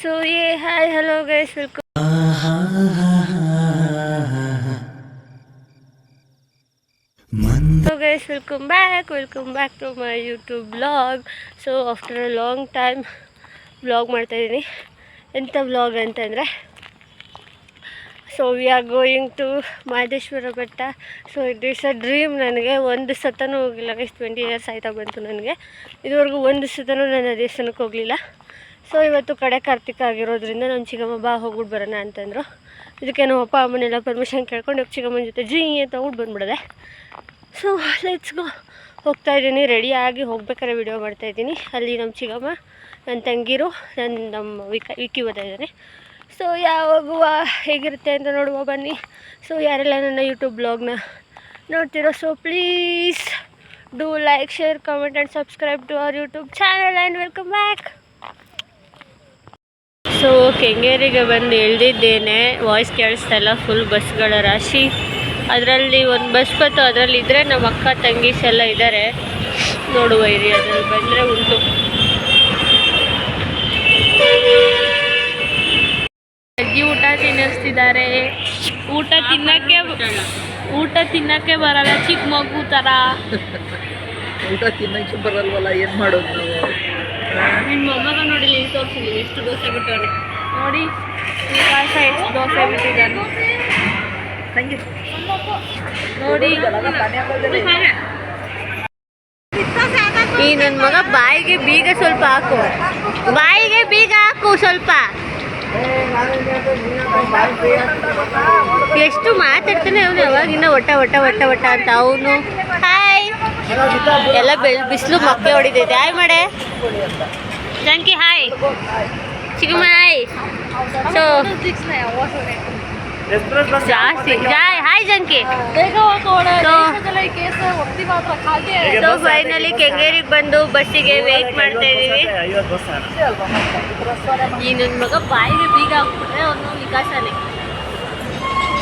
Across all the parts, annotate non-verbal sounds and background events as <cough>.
So ಏ hi hello guys welcome so guys welcome back welcome back to my YouTube blog so after a long time blog ಮಾಡ್ತಾಯಿದ್ದೀನಿ ಎಂಥ blog ಅಂತಂದರೆ so we are going to Mahadeshwara Betta. So it is a dream ನನಗೆ. ಒಂದು ಸತನೂ ಹೋಗಿಲ್ಲ guys twenty years ಆಯ್ತಾ ಬಂತು ನನಗೆ. ಇದುವರೆಗೂ ಒಂದು ಸತನೂ ನಾನು ದೇವಸ್ಥಾನಕ್ಕೆ ಹೋಗಲಿಲ್ಲ. ಸೊ ಇವತ್ತು ಕಡೆ ಕಾರ್ತಿಕ ಆಗಿರೋದ್ರಿಂದ ನಮ್ಮ ಚಿಕ್ಕಮ್ಮ ಬಾ ಹೋಗ್ಬಿಟ್ಟು ಬರೋಣ ಅಂತಂದರು. ಇದಕ್ಕೆ ನಮ್ಮ ಅಪ್ಪ ಅಮ್ಮನೆಲ್ಲ ಪರ್ಮಿಷನ್ ಕೇಳ್ಕೊಂಡು ಹೋಗಿ ಚಿಕ್ಕಮ್ಮನ ಜೊತೆ ಜೀ ಅಂತ ಹೋಗ್ಬಿಟ್ಟು ಬಂದ್ಬಿಡದೆ. ಸೊ ಲೆಟ್ಸ್ ಗೋ ಹೋಗ್ತಾ ಇದ್ದೀನಿ. ರೆಡಿಯಾಗಿ ಹೋಗ್ಬೇಕಾದ್ರೆ ವಿಡಿಯೋ ಮಾಡ್ತಾಯಿದ್ದೀನಿ ಅಲ್ಲಿ ನಮ್ಮ ಚಿಕ್ಕಮ್ಮ ನನ್ನ ತಂಗಿರು ನನ್ನ ನಮ್ಮ ವಿಕ, ವಿಕ್ಕಿ ಓದ್ತಾ ಸೊ ಯಾವಾಗುವ ಹೇಗಿರುತ್ತೆ ಅಂತ ನೋಡುವ, ಬನ್ನಿ. ಸೊ ಯಾರೆಲ್ಲ ನನ್ನ ಯೂಟ್ಯೂಬ್ ಬ್ಲಾಗ್ನ ನೋಡ್ತಿರೋ so please do like share comment and subscribe to our YouTube channel and welcome back so ಕೆಂಗೇರಿಗೆ ಬಂದು ಇಳಿದಿದ್ದೇನೆ ವಾಯ್ಸ್ ಕೇಳಿಸ್ತಾ ಇಲ್ಲ ಫುಲ್ ಬಸ್ಗಳ ರಾಶಿ. ಅದರಲ್ಲಿ ಒಂದು ಬಸ್ ಬಂತು. ಅದರಲ್ಲಿ ಇದ್ದರೆ ನಮ್ಮ ಅಕ್ಕ ತಂಗೀಸ್ ಎಲ್ಲ ಇದ್ದಾರೆ ನೋಡುವ ಇರಿ ಅದರಲ್ಲಿ ಬಂದರೆ ಉಂಟು. ಅಜ್ಜಿ ಊಟ ತಿನ್ನಿಸ್ತಿದ್ದಾರೆ. ಊಟ ತಿನ್ನಕ್ಕೆ ಊಟ ತಿನ್ನಕ್ಕೆ ಬರಲ್ಲ. ಚಿಕ್ಕ ಮಗು ಥರ <laughs> ಊಟ ತಿನ್ನಕ್ಕೆ ಬರಲ್ವಲ್ಲ? ಏನು ಮಾಡೋದು ನಿಮ್ಮ ಮೊಮ್ಮಗ ನೋಡಿ ಇಲ್ಲಿ ತೋರಿಸಿದ್ದೀನಿ ಎಷ್ಟು ದೋಸೆ ಬಿಟ್ಟವ್ರೆ ನೋಡಿ ವಿಕಾಸ ಎಷ್ಟು ದೋಸೆ ಬಿಟ್ಟಿದ್ದಾನೆ ನೋಡಿ ಈ ನನ್ನ ಮಗ ಬಾಯಿಗೆ ಬೀಗ ಸ್ವಲ್ಪ ಹಾಕು. ಬಾಯಿಗೆ ಬೀಗ ಹಾಕು ಸ್ವಲ್ಪ. ಎಷ್ಟು ಮಾತಾಡ್ತಾನೆ ಅವನು ಅವಾಗಿನ್ನ ಒಟ್ಟ ಒಟ್ಟ ಒಟ್ಟ ಒಟ್ಟ ಅಂತ. ಅವನು ಎಲ್ಲ ಬೆಳ್ ಬಿಸಿಲು ಮಕ್ಕೆ ಹೊಡಿತೈತೆ. ಹಾಯ್ ಮಾಡೆ. ಜಂಕಿ ಹಾಯ್ ಚಿಕ್ಕಮ್ಮ ಹಾಯ್ ಸೊ ಜಾಸ್ತಿ. ಜಾಯ್ ಹಾಯ್ ಜಂಕಿ ಸೊ ಫೈನಲಿ ಕೆಂಗೇರಿಗೆ ಬಂದು ಬಸ್ಸಿಗೆ ವೇಟ್ ಮಾಡ್ತಾ ಇದೀವಿ ಈ ನನ್ನ ಮಗ ಬಾಯಿಗೆ ಬೀಗ ಹಾಕ್ಬಿಟ್ರೆ ಅವನು ವಿಕಾಸನೇ.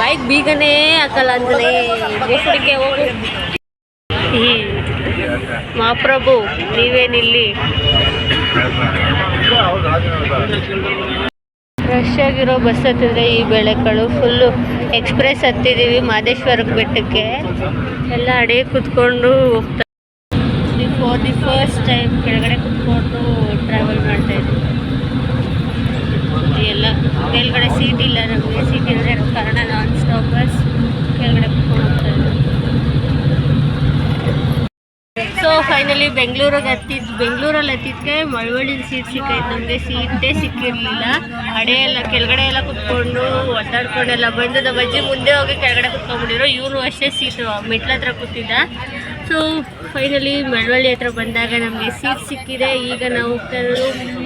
ಬಾಯಿಗೆ ಬೀಗನೇ ಹಾಕಲ್ಲ ಅಂತಾನೆ. ಹೋಗು. ಮಹಾಪ್ರಭು ನೀವೇನಿಲ್ಲಿ ರಶ್ ಆಗಿರೋ ಬಸ್ ಹತ್ತಿದ್ರೆ ಈ ಬೆಳೆಗಳು ಫುಲ್ಲು ಎಕ್ಸ್ಪ್ರೆಸ್ ಹತ್ತಿದ್ದೀವಿ ಮಾದೇಶ್ವರಕ್ಕೆ ಬೆಟ್ಟಕ್ಕೆ. ಎಲ್ಲ ಅಡಿಗೆ ಕುತ್ಕೊಂಡು ಹೋಗ್ತಾ ಫಾರ್ ದಿ ಫಸ್ಟ್ ಟೈಮ್ ಕೆಳಗಡೆ ಕುತ್ಕೊಂಡು ಟ್ರಾವೆಲ್ ಮಾಡ್ತಾ ಇದ್ದೀವಿ. ಎಲ್ಲ ಮೇಲ್ಗಡೆ ಸೀಟ್ ಇಲ್ಲ ನಮಗೆ. ಸೀಟ್ ಇಲ್ಲದೆ ಇರೋ ಕಾರಣ ನಾನ್ ಸ್ಟಾಪ್ ಬಸ್ ಕೆಳಗಡೆ ಕುತ್ಕೊಂಡು ಹೋಗ್ತಾ ಇದ್ದೀವಿ ಸೊ ಫೈನಲಿ ಬೆಂಗಳೂರಿಗೆ ಹತ್ತಿದ್ದು ಬೆಂಗಳೂರಲ್ಲಿ ಹತ್ತಿದ್ದಕ್ಕೆ ಮಳವಳ್ಳಿಲಿ ಸೀಟ್ ಸಿಕ್ಕೈತೆ. ನಮಗೆ ಸೀಟೇ ಸಿಕ್ಕಿರಲಿಲ್ಲ. ಹಡೆ ಎಲ್ಲ ಕೆಳಗಡೆ ಎಲ್ಲ ಕುತ್ಕೊಂಡು ಒದ್ದಾಡ್ಕೊಂಡೆಲ್ಲ ಬಂದು ನಮ್ಮ ಅಜ್ಜಿ ಮುಂದೆ ಹೋಗಿ ಕೆಳಗಡೆ ಕುತ್ಕೊಂಡ್ಬಿಟ್ಟಿರೋ ಇವನು ಅಷ್ಟೇ ಸೀಟು ಮೆಟ್ಲ ಹತ್ರ ಕೂತಿದ್ದ. ಸೊ ಫೈನಲಿ ಮಳವಳ್ಳಿ ಹತ್ರ ಬಂದಾಗ ನಮಗೆ ಸೀಟ್ ಸಿಕ್ಕಿದೆ. ಈಗ ನಾವು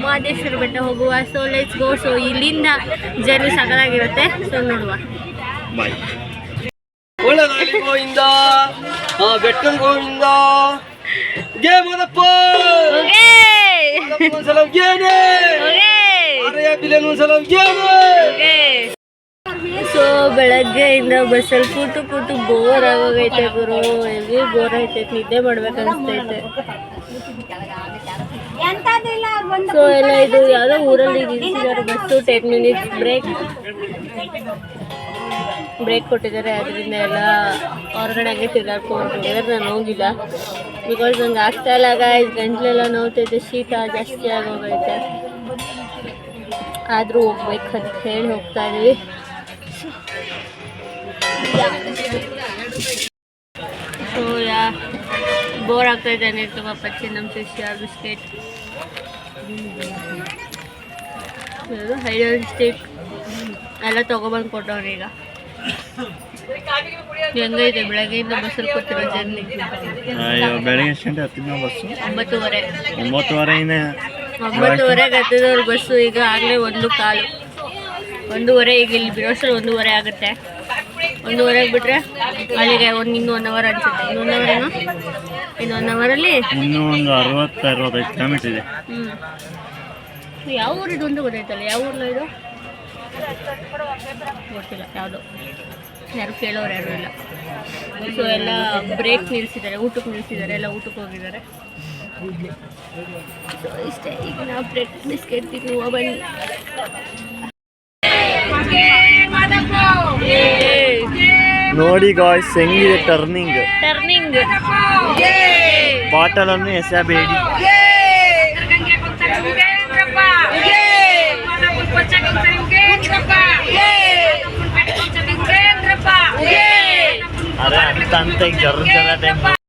ಮಹದೇಶ್ವರ ಬೆಟ್ಟ ಹೋಗುವ. ಸೊ ಲೆಟ್ಸ್ ಗೋ ಸೊ ಇಲ್ಲಿಂದ ಜರ್ನಿ ಸಕಲಾಗಿರುತ್ತೆ ಸೊ ನೋಡುವ. ಒಳ್ಳೆದಾಗಲಿ ಗೋವಿಂದ. ಗೋವಿಂದ. ಗೇ ಮದಪ್ಪ ಒಂದ್ಸಲ ಗೇನೆ ಓಕೆ ಅರೆಯ ಬಿಲೆನ್ ಒಂದ್ಸಲ ಗೇನೆ ಸೊ ಬೆಳಗ್ಗೆಯಿಂದ ಬಸ್ಸಲ್ಲಿ ಕೂತು ಕೂತು ಬೋರ್ ಆಗೋಗೈತೆ ಗುರು. ಎಲ್ಲಿ ಬೋರ್ ಐತೆ ನಿದ್ದೆ ಮಾಡ್ಬೇಕು ಅನಿಸ್ತೈತೆ. ಸೊ ಎಲ್ಲ ಇದು ಯಾವುದೋ ಊರಲ್ಲಿ ನಿಲ್ಸಿದ್ದಾರೆ bus ten minutes break break ಕೊಟ್ಟಿದ್ದಾರೆ. ಅದರಿಂದ ಎಲ್ಲ ಹೊರಗಡೆ ಹಂಗೆ ತಿರ್ಗಾಡ್ಕೊಂಡ್ಬಿಟ್ಟಿದ್ದಾರೆ ನಾನು ಹೋಗಿಲ್ಲ ಬಿಕಾಸ್ ನಂಗೆ ಆಗ್ತಾ ಇಲ್ಲ. ಗಾಯ್ಸ್ ಗಂಟ್ಲೆಲ್ಲ ನೋವ್ತೈತೆ ಶೀತ ಜಾಸ್ತಿ ಆಗೋಗೈತೆ. ಆದರೂ ಹೋಗ್ಬೇಕಂತ ಹೇಳಿ ಹೋಗ್ತಾ ಇದೀವಿ. ಸೊ ಯಾ ಬೋರ್ ಆಗ್ತಾ ಇದೆ ತುಂಬ ಪಚ್ಚಿ. ನಮ್ಮ ಫಿಶ್ ಬಿಸ್ಕೆಟ್. Hydel stick. ಎಲ್ಲ ತೊಗೊಬಂದು ಕೊಟ್ಟವ್ರು ಈಗ. ಹೆಂಗೈತೆ ಬೆಳಗ್ಗೆಯಿಂದ ಬಸ್ಸಲ್ಲಿ ಕೂತಿರೋ ಜರ್ನಿ ಅಯ್ಯೋ ಬೆಳಗ್ಗೆ ಎಷ್ಟು ಗಂಟೆ ಹತ್ತಿನ ಬಸ್ಸು? ಒಂಬತ್ತುವರೆ. ಒಂಬತ್ತುವರೆಯಿಂದ ಒಂಬತ್ತುವರೆಗೆ ಹತ್ತಿದವ್ರ ಬಸ್ಸು ಈಗ ಆಗಲೇ ಒಂದು ಕಾಲು. ಒಂದೂವರೆ ಈಗ ಇಲ್ಲಿ ಬಿಡೋಷ್ಟ್ರಲ್ಲಿ ಒಂದೂವರೆ ಆಗುತ್ತೆ. ಒಂದೂವರೆಗೆ ಬಿಟ್ಟರೆ ಅಲ್ಲಿಗೆ ಒಂದು ಇನ್ನೂ ಒನ್ ಅವರ್ ಅನ್ಸುತ್ತೆ. ಇನ್ನೂ ಒನ್ ಅವರೇನು ಇನ್ನು ಒನ್ ಅವರಲ್ಲಿ ಇನ್ನೂ ಒಂದು ಅರವತ್ತು ಅರವತ್ತೈದು ಕಿಲೋಮೀಟ್ರ್ ಇದೆ. ಹ್ಞೂ ಯಾವ ಊರಿದು ಅಂತ ಗೊತ್ತಾಯ್ತಲ್ಲ? ಯಾವ ಊರಲ್ಲಿ ಇದು? ಗೊತ್ತಿಲ್ಲ ಯಾವುದು. ಯಾರು ಕೇಳೋರು ಯಾರು ಇಲ್ಲ. ಸೊ ಎಲ್ಲ ಬ್ರೇಕ್ ನಿಲ್ಲಿಸಿದ್ದಾರೆ ಊಟಕ್ಕೆ ನಿಲ್ಲಿಸಿದ್ದಾರೆ ಎಲ್ಲ ಊಟಕ್ಕೆ ಹೋಗಿದ್ದಾರೆ. ಸೊ ಇಷ್ಟೇ ಈಗ ನಾವು ಬ್ರೆಡ್ ಬಿಸ್ಕೆಟ್ ತಿನ್ನುವ ಬನ್ನಿ ನೋಡಿ ಗಾಯ್ಸ್ ಹೆಂಗಿದೆ ಟರ್ನಿಂಗ್ ಟರ್ನಿಂಗ್ ಬಾಟಲ್ ಅನ್ನು ಎಸೆಯಬೇಡಿ. ಅರೆ ಅಂತ ಅಂತ ಈಗ ಜರ ಜರ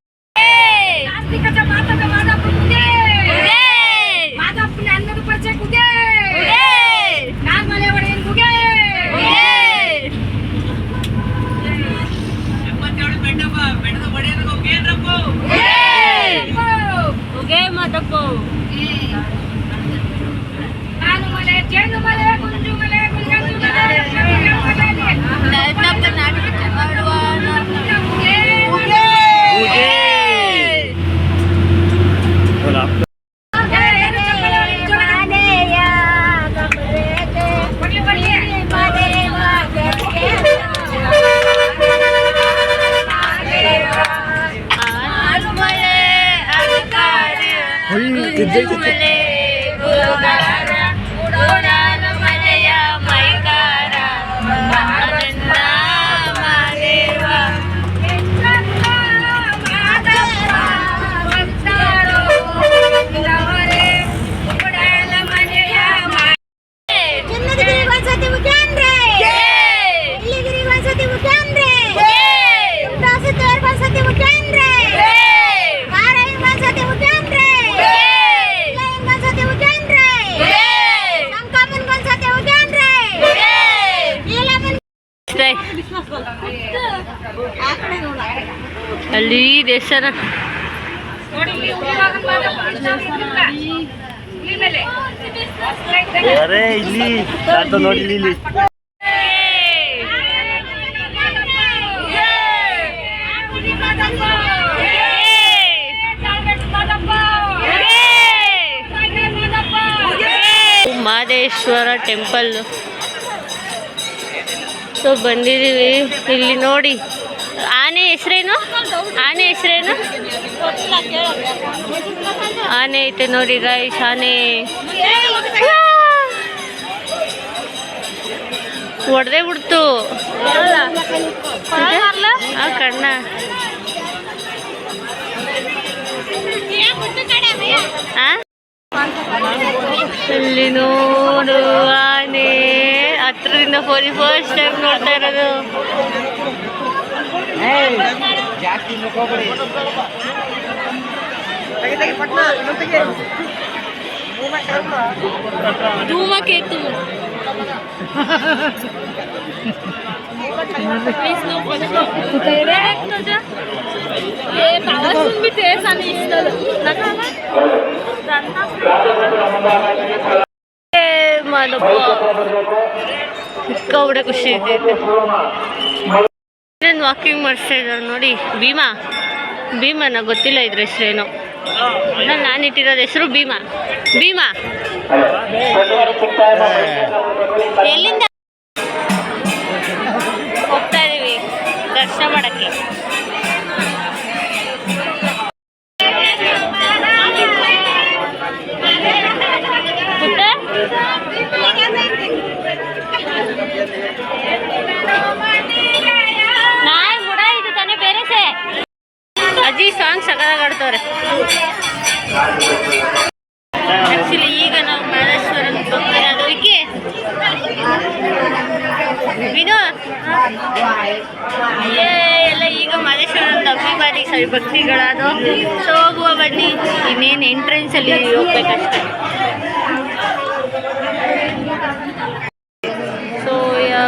ಅಲ್ಲಿ ದೇವಸ್ಥಾನ ಅರೆ ಇಲ್ಲಿ ಆಟೋ ನೋಡಿ ಇಲ್ಲಿ ಮಹದೇಶ್ವರ ಟೆಂಪಲ್ ಸೊ ಬಂದಿದ್ದೀವಿ. ಇಲ್ಲಿ ನೋಡಿ. ಹೆಸ್ರೇನು? ಆನೆ ಹೆಸ್ರೇನು? ಆನೆ ಐತೆ ನೋಡಿ ಗೈಸ್ ಆನೆ. ಹೊಡೆದೇ ಬಿಡ್ತು. ಆ ಕಣ್ಣ? ಇಲ್ಲಿ ನೋಡು ಆನೆ. ಹತ್ರದಿಂದ ಫೋರಿ ಫಸ್ಟ್ ಟೈಮ್ ನೋಡ್ತಾ ಇರೋದು. धूमकेतु ಸಿಕ್ಕಾಬಿಡೆ ಖುಷಿ ಐತೈತೆ ವಾಕಿಂಗ್ ಮಾಡಿಸ್ತಾ ಇದ್ದಾರೆ ನೋಡಿ. ಭೀಮಾ. ಭೀಮನ ಗೊತ್ತಿಲ್ಲ ಇದ್ರ ಹೆಸರೇನು ನಾನು ಇಟ್ಟಿರೋದು ಹೆಸರು ಭೀಮಾ. ಭೀಮಾ. ಎಲ್ಲಿಂದ ಹೋಗ್ತಾ ಇದೀವಿ? ದರ್ಶನ ಮಾಡಕ್ಕೆ. ಆಡ್ತವ್ರೆ ಆಕ್ಚುಲಿ ಈಗ ನಾವು ಮಹೇಶ್ವರನ್ ಅದಕ್ಕೆ ಎಲ್ಲ ಈಗ ಮಹೇಶ್ವರನ ಅಭಿಮಾನಿ ಸರಿ ಭಕ್ತಿಗಳಾದ ಸೊ ಹೋಗುವ ಬನ್ನಿ. ಇನ್ನೇನು ಎಂಟ್ರೆನ್ಸ್ ಅಲ್ಲಿ ಹೋಗ್ಬೇಕಷ್ಟೆ ಸೊ ಯಾ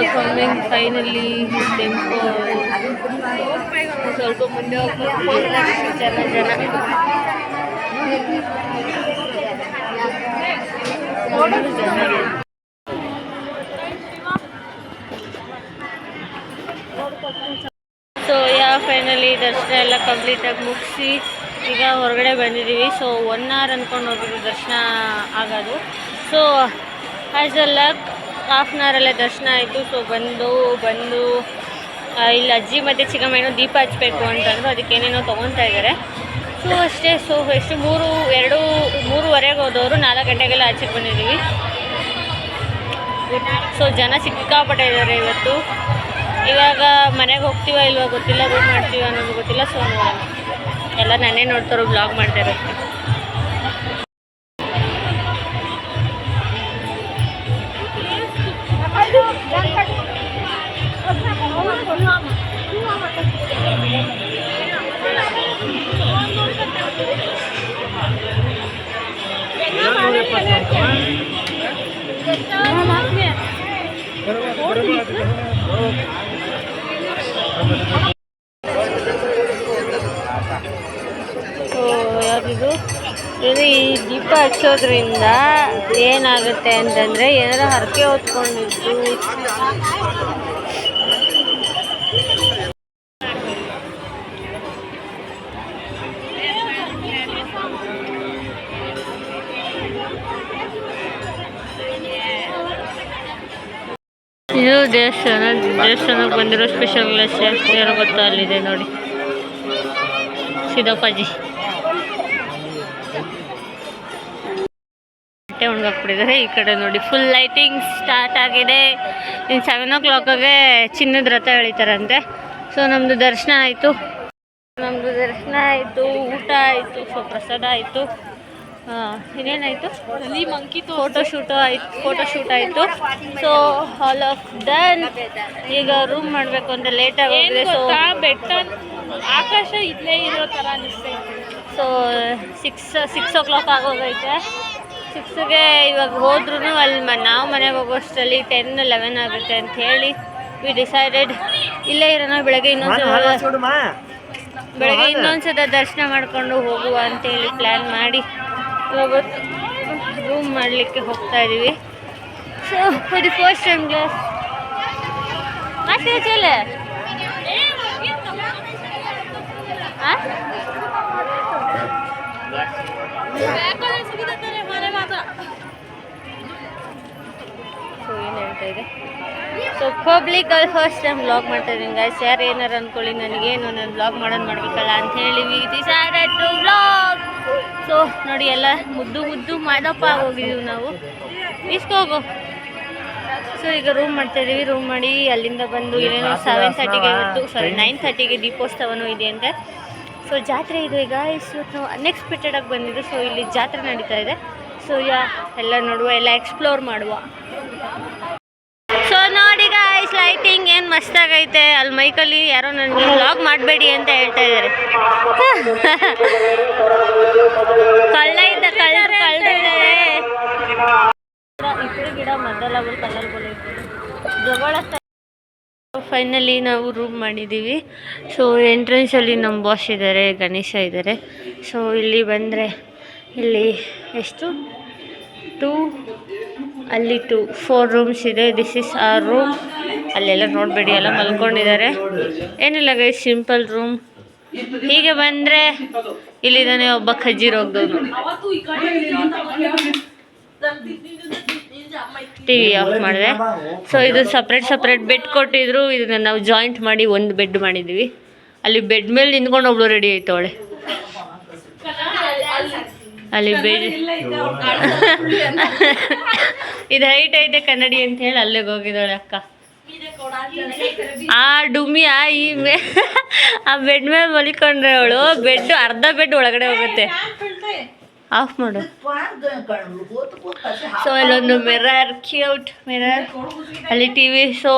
ಫೈನಲಿ ಟೆಂಪೋ ಸ್ವಲ್ಪ ಮುಂದೆ ಸೊ ಯಾ ಫೈನಲಿ ದರ್ಶನ ಎಲ್ಲ ಕಂಪ್ಲೀಟಾಗಿ ಮುಗಿಸಿ ಈಗ ಹೊರಗಡೆ ಬಂದಿದ್ದೀವಿ. ಸೊ ಒನ್ ಅವರ್ ಅಂದ್ಕೊಂಡು ಹೋಗಿದ್ದು ದರ್ಶನ ಆಗೋದು. So as a luck half an ಅವರಲ್ಲೇ ದರ್ಶನ ಆಯಿತು. ಸೊ ಬಂದು ಬಂದು ಇಲ್ಲಿ, ಅಜ್ಜಿ ಮತ್ತು ಚಿಕ್ಕಮ್ಮ ಏನೋ ದೀಪ ಹಚ್ಚಬೇಕು ಅಂತಂದ್ರು. ಅದಕ್ಕೆ ಏನೇನೋ ತೊಗೊತಾ ಇದ್ದಾರೆ ಸೊ ಅಷ್ಟೇ ಸೊ ಎಷ್ಟು, ಮೂರು, ಎರಡು, ಮೂರುವರೆಗೆ ಹೋದವರು. ನಾಲ್ಕು ಗಂಟೆಗೆಲ್ಲ ಆಚೆಗೆ ಬಂದಿದ್ದೀವಿ. ಸೊ ಜನ ಸಿಕ್ಕಾಪಟ್ಟೆ ಇದ್ದಾರೆ ಇವತ್ತು. ಇವಾಗ ಮನೆಗೆ ಹೋಗ್ತೀವ ಇಲ್ವಾ ಗೊತ್ತಿಲ್ಲ ರೂಮ್ ಮಾಡ್ತೀವ ಅನ್ನೋದು ಗೊತ್ತಿಲ್ಲ. ಸೊ ನೋಡೋಣ. ಎಲ್ಲ ನಾನೇ ನೋಡ್ತಾರೋ ಬ್ಲಾಗ್ ಮಾಡ್ತಾ ಸೊ ಯಾವ್ದಿದು? ಇದು ಈ ದೀಪ ಹಚ್ಚೋದ್ರಿಂದ ಏನಾಗುತ್ತೆ ಅಂತಂದರೆ ಏನಾರ ಹರಕೆ ಹೊತ್ಕೊಂಡಿದ್ದು ಇದು ದೇವಸ್ಥಾನ, ದೇವಸ್ಥಾನಕ್ಕೆ ಬಂದಿರೋ ಸ್ಪೆಷಲ್ ಏನೋ ಗೊತ್ತಾ ಅಲ್ಲಿದೆ ನೋಡಿ. ಸಿದಪ್ಪಾಜಿ ಬಟ್ಟೆ ಒಣಗಾಕ್ಬಿಟ್ಟಿದ್ದಾರೆ, ಈ ಕಡೆ ನೋಡಿ ಫುಲ್ ಲೈಟಿಂಗ್ ಸ್ಟಾರ್ಟ್ ಆಗಿದೆ. ಇನ್ನು ಸೆವೆನ್ ಓ ಕ್ಲಾಕಾಗೆ ಚಿನ್ನದ ರಥ ಎಳಿತಾರಂತೆ. ಸೊ ನಮ್ಮದು ದರ್ಶನ ಆಯಿತು. ನಮ್ಮದು ದರ್ಶನ ಆಯಿತು, ಊಟ ಆಯಿತು ಸೊ ಪ್ರಸಾದ ಆಯಿತು. ಇನ್ನೇನಾಯಿತು? ಮಂಕಿ ಫೋಟೋ ಶೂಟ್ ಆಯ್ತು ಫೋಟೋ ಶೂಟ್ ಆಯಿತು. ಸೊ ಆಲ್ ಆಫ್ ಡನ್ ಈಗ ರೂಮ್ ಮಾಡಬೇಕು ಅಂದರೆ ಲೇಟ್ ಆಗೋಗಿದೆ ಸೊ ಬೆಟ್ಟ ಆಕಾಶ ಇಲ್ಲೇ ಇರೋ ಥರ ಅನಿಸ್ತೈತೆ so six six o'clock ಆಗೋಗೈತೆ ಸಿಕ್ಸ್ಗೆ ಇವಾಗ ಹೋದ್ರೂ ಅಲ್ಲಿ ಮ ನಾವು ಮನೆಗೆ ಹೋಗೋಷ್ಟರಲ್ಲಿ ಟೆನ್ ಲೆವೆನ್ ಆಗುತ್ತೆ ಅಂತ ಹೇಳಿ ವಿ ಡಿಸೈಡೆಡ್ ಇಲ್ಲೇ ಇರೋಣ ಬೆಳಗ್ಗೆ ಇನ್ನೊಂದು ಬೆಳಗ್ಗೆ ಇನ್ನೊಂದ್ಸತ ದರ್ಶನ ಮಾಡ್ಕೊಂಡು ಹೋಗುವ ಅಂತೇಳಿ ಪ್ಲ್ಯಾನ್ ಮಾಡಿ. ರೂಮ್ ಮಾಡಲಿಕ್ಕೆ ಹೋಗ್ತಾ ಇದ್ದೀವಿ. So for the first time glass ಮತ್ತೆ ಚಲೆ ಸೊ ಏನು ಹೇಳ್ತಾ ಇದೆ ಸೊ ಪಬ್ಲಿಕ್ ಅಲ್ಲಿ ಫಸ್ಟ್ ಟೈಮ್ ಬ್ಲಾಗ್ ಮಾಡ್ತಾ ಇದ್ದೀನಿ ಗಾಯ್ಸ್ ಯಾರು ಏನಾರು ಅನ್ಕೊಳ್ಳಿ, ನನಗೇನು, ನಾನು ಬ್ಲಾಗ್ ಮಾಡೋದು ಮಾಡ್ಬೇಕಲ್ಲ ಅಂತ ಹೇಳಿ. We decided to blog so ನೋಡಿ ಎಲ್ಲ ಮುದ್ದು ಮುದ್ದು ಮಾಡಪ್ಪ ಹೋಗಿದ್ದೀವಿ ನಾವು. ಇಸ್ಕೋಗು. ಸೊ ಈಗ ರೂಮ್ ಮಾಡ್ತಾ ಇದೀವಿ ರೂಮ್ ಮಾಡಿ ಅಲ್ಲಿಂದ ಬಂದು ಏನೇನು ಸೆವೆನ್ ತರ್ಟಿಗೆ ಇವತ್ತು ಸಾರಿ ನೈನ್ ಥರ್ಟಿಗೆ ದೀಪೋತ್ಸವನೂ ಇದೆ ಅಂತೆ. ಸೊ ಜಾತ್ರೆ ಇದು ಈಗ ಇವತ್ತು ನಾವು ಅನ್ಎಕ್ಸ್ಪೆಕ್ಟೆಡ್ ಆಗಿ ಬಂದಿದ್ದು ಸೊ ಇಲ್ಲಿ ಜಾತ್ರೆ ನಡೀತಾ ಇದೆ. ಸೊ ಯಾ ಎಲ್ಲ ನೋಡುವ ಎಲ್ಲ ಎಕ್ಸ್ಪ್ಲೋರ್ ಮಾಡುವ. ಗಾಯ್ಸ್ ಲೈಟಿಂಗ್ ಏನು ಮಸ್ತಾಗೈತೆ? ಅಲ್ಲಿ ಮೈಕಲ್ಲಿ ಯಾರೋ ನನಗೆ ವ್ಲಾಗ್ ಮಾಡಬೇಡಿ ಅಂತ ಹೇಳ್ತಾ ಇದ್ದಾರೆ ಕಳ್ಳ ಇದ್ದ ಕಳ್ಳ ಕಳ್ಳಿದ್ದಾರೆ ಇಪ್ಪಳು ಗಿಡ ಮದ್ದಲ್ಲ ಅವ್ರು ಕಲ್ಲಲ್ಲಿ ಬೋಲೈತೆ ಜಗಳ ಫೈನಲಿ ನಾವು ರೂಮ್ ಮಾಡಿದ್ದೀವಿ ಸೊ ಎಂಟ್ರೆನ್ಸಲ್ಲಿ ನಮ್ಮ ಬಾಸ್ ಇದ್ದಾರೆ ಗಣೇಶ ಇದ್ದಾರೆ ಸೊ ಇಲ್ಲಿ ಬಂದರೆ ಇಲ್ಲಿ ಎಷ್ಟು? ಟೂ ಅಲ್ಲಿ ಟು ಫೋರ್ ರೂಮ್ಸ್ ಇದೆ. ದಿಸ್ ಇಸ್ ಆರ್ ರೂಮ್ ಅಲ್ಲೆಲ್ಲ ನೋಡಬೇಡಿ, ಎಲ್ಲ ಮಲ್ಕೊಂಡಿದ್ದಾರೆ. ಏನಿಲ್ಲ ಗೈ ಸಿಂಪಲ್ ರೂಮ್ ಹೀಗೆ ಬಂದರೆ ಇಲ್ಲಿದ್ದಾನೆ ಒಬ್ಬ ಕಜ್ಜಿ ಹೋಗ್ದವನು. ಟಿ ವಿ ಆಫ್ ಮಾಡಿದೆ. ಸೊ ಇದು ಸಪ್ರೇಟ್ ಸಪ್ರೇಟ್ ಬೆಡ್ ಕೊಟ್ಟಿದ್ರು. ಇದನ್ನ ನಾವು ಜಾಯಿಂಟ್ ಮಾಡಿ ಒಂದು ಬೆಡ್ ಮಾಡಿದ್ವಿ ಅಲ್ಲಿ ಬೆಡ್ ಮೇಲೆ ನಿಂತ್ಕೊಂಡು ಒಬ್ಳು ರೆಡಿ ಆಯ್ತವಳೆ ಅಲ್ಲಿ ಬೇರೆ <laughs> ಇದು ಹೈಟ್ ಐತೆ ಕನ್ನಡಿ ಅಂತ ಹೇಳಿ ಅಲ್ಲಿಗೆ ಹೋಗಿದ್ದಾಳೆ ಅಕ್ಕ. ಆ ಡುಮಿ ಆ ಈ ಮೇ ಆ ಬೆಡ್ ಮೇಲೆ ಮಲಿಕೊಂಡ್ರೆ ಅವಳು. ಬೆಡ್ ಅರ್ಧ ಬೆಡ್ ಒಳಗಡೆ ಹೋಗುತ್ತೆ. ಆಫ್ ಮಾಡು. ಸೊ ಅಲ್ಲೊಂದು ಮಿರರ್ ಕ್ಯೂಟ್ ಮಿರರ್ ಅಲ್ಲಿ ಟಿ ವಿ ಸೊ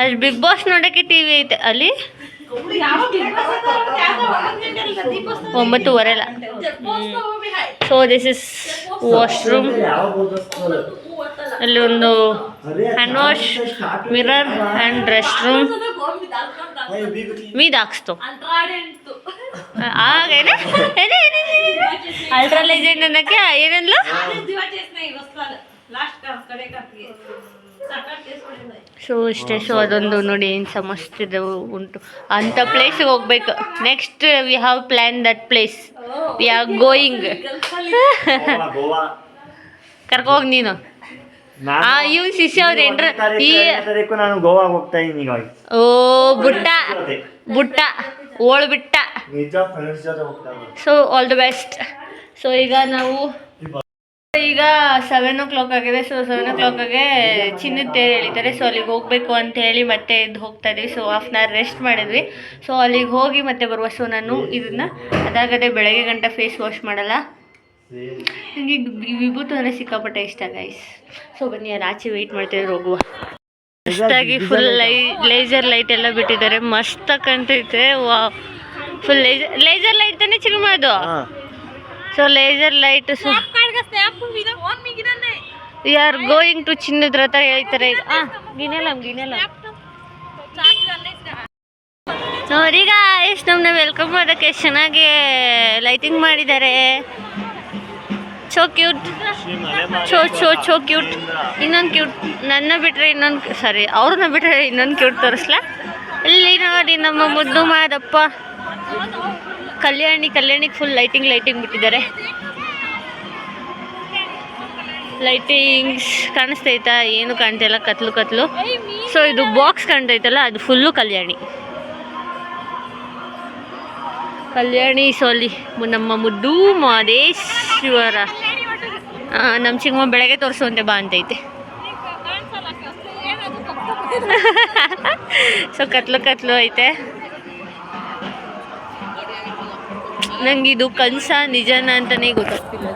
ಅಲ್ಲಿ ಬಿಗ್ ಬಾಸ್ ನೋಡೋಕ್ಕೆ ಟಿ ವಿ ಐತೆ. ಅಲ್ಲಿ? ಒಂಬತ್ತುವರೆ ಅಲ್ಲ. ಸೊ ದಿಸ್ ಇಸ್ ವಾಶ್ರೂಮ್ ಅಲ್ಲಿ ಒಂದು hand wash mirror and restroom ಮೀದ್ ಹಾಕ್ಸ್ತು ಆಗೇನೆ ಅಲ್ಟ್ರಾ ಲೆಜೆಂಡ್ ಅನ್ನಕ್ಕೆ ಏನಂದ್ಲು ಸೊ ಇಷ್ಟೇ ಸೊ ಅದೊಂದು ನೋಡಿ ಏನು ಸಮಸ್ಯೆ ಉಂಟು. ಅಂಥ ಪ್ಲೇಸಿಗೆ ಹೋಗ್ಬೇಕು. Next we have plan that place we are going ಕರ್ಕೋಗಿ ನೀನು. ಆ ಇವ್ ಶಿಷ್ಯ ಅವ್ರ ಏನ್ರ ಈ ನಾನು ಗೋವಾ ಹೋಗ್ತಾ ಇದ್ದೀನಿ ಈಗ ಓ ಬುಟ್ಟ. ಬುಟ್ಟ. ಓಳ್ ಬಿಟ್ಟ so all the best so ಈಗ ನಾವು ಈಗ ಸೆವೆನ್ ಓ ಕ್ಲಾಕ್ ಆಗಿದೆ ಸೊ ಸೆವೆನ್ ಓ ಕ್ಲಾಕಾಗೆ ಚಿನ್ನದ ತೇರು ಎಳಿತಾರೆ. ಸೊ ಅಲ್ಲಿಗೆ ಹೋಗಬೇಕು ಅಂತ ಹೇಳಿ ಮತ್ತೆ ಇದು ಹೋಗ್ತಾ ಇದ್ವಿ. So half an hour rest ಮಾಡಿದ್ವಿ. ಸೊ ಅಲ್ಲಿಗೆ ಹೋಗಿ ಮತ್ತೆ ಬರುವ ಸೊ ನಾನು ಇದನ್ನ ಅದಾಗದೆ ಬೆಳಗ್ಗೆ ಗಂಟೆ ಫೇಸ್ ವಾಶ್ ಮಾಡಲ್ಲ. ನನಗೆ ವಿಭೂತಿ ಅಂದರೆ ಸಿಕ್ಕಾಪಟ್ಟೆ ಇಷ್ಟ ಗೈಸ್ ಸೊ ಬನ್ನಿ ಅಲ್ಲಿ ಆಚೆ ವೆಯ್ಟ್ ಮಾಡ್ತೇವೆ ಹೋಗುವ. ಮಸ್ತಾಗಿ ಫುಲ್ ಲೈ ಲೇಸರ್ ಲೈಟ್ ಎಲ್ಲ ಬಿಟ್ಟಿದ್ದಾರೆ. ಮಸ್ತ್ ಕಂತೈತೆ ವಾ ಫುಲ್ ಲೇಸರ್ ಲೇಸರ್ ಲೈಟ್ ತಾನೇ ಚಿಕ್ಕ ಅದು so laser light are going to ಚಿನ್ನದ್ರ ಹತ್ರ ಹೇಳ್ತಾರೆ. ಈಗ ಆ ಗಿನೆಲಂ ಗಿನೆಲಂ. ನೋಡೀಗ ಎಷ್ಟು ನಮ್ಮನ್ನ ವೆಲ್ಕಮ್ ಮಾಡೋಕ್ಕೆ ಎಷ್ಟ್ ಚೆನ್ನಾಗಿ ಲೈಟಿಂಗ್ ಮಾಡಿದ್ದಾರೆ. ಚೋ ಕ್ಯೂಟ್ ಚೋ ಚೋ ಚೋ ಕ್ಯೂಟ್ ಇನ್ನೊಂದು ಕ್ಯೂಟ್ ನನ್ನ ಬಿಟ್ಟರೆ ಇನ್ನೊಂದು ಸಾರಿ ಅವ್ರನ್ನ ಬಿಟ್ಟರೆ ಇನ್ನೊಂದು ಕ್ಯೂಟ್ ತೋರಿಸ್ಲಾ? ಇಲ್ಲಿ ನೋಡಿ ನಮ್ಮ ಮುದ್ದು ಮಾದಪ್ಪ. ಕಲ್ಯಾಣಿ ಕಲ್ಯಾಣಿಗೆ ಫುಲ್ ಲೈಟಿಂಗ್ ಲೈಟಿಂಗ್ ಬಿಟ್ಟಿದ್ದಾರೆ. ಲೈಟಿಂಗ್ಸ್ ಕಾಣಿಸ್ತೈತಾ ಏನು ಕಾಣ್ತಾಯಿಲ್ಲ ಕತ್ಲು ಕತ್ಲು. ಸೊ ಇದು ಬಾಕ್ಸ್ ಕಾಣ್ತೈತಲ್ಲ ಅದು ಫುಲ್ಲು ಕಲ್ಯಾಣಿ. ಕಲ್ಯಾಣಿ ಸೋಲಿ ನಮ್ಮ ಮುದ್ದು ಮಾದೇಶ್ವರ ಆ, ನಮ್ಮ ಚಿಕ್ಕಮ್ಮ ಬೆಳಗ್ಗೆ ತೋರಿಸುವಂತೆ ಬಾ ಅಂತೈತೆ ಸೊ <laughs> ಕತ್ಲು ಕತ್ಲು ಐತೆ. ನಂಗೆ ಇದು ಕನ್ಸ ನಿಜನ ಅಂತಾನೆ ಗೊತ್ತಾಗ್ತಿಲ್ಲ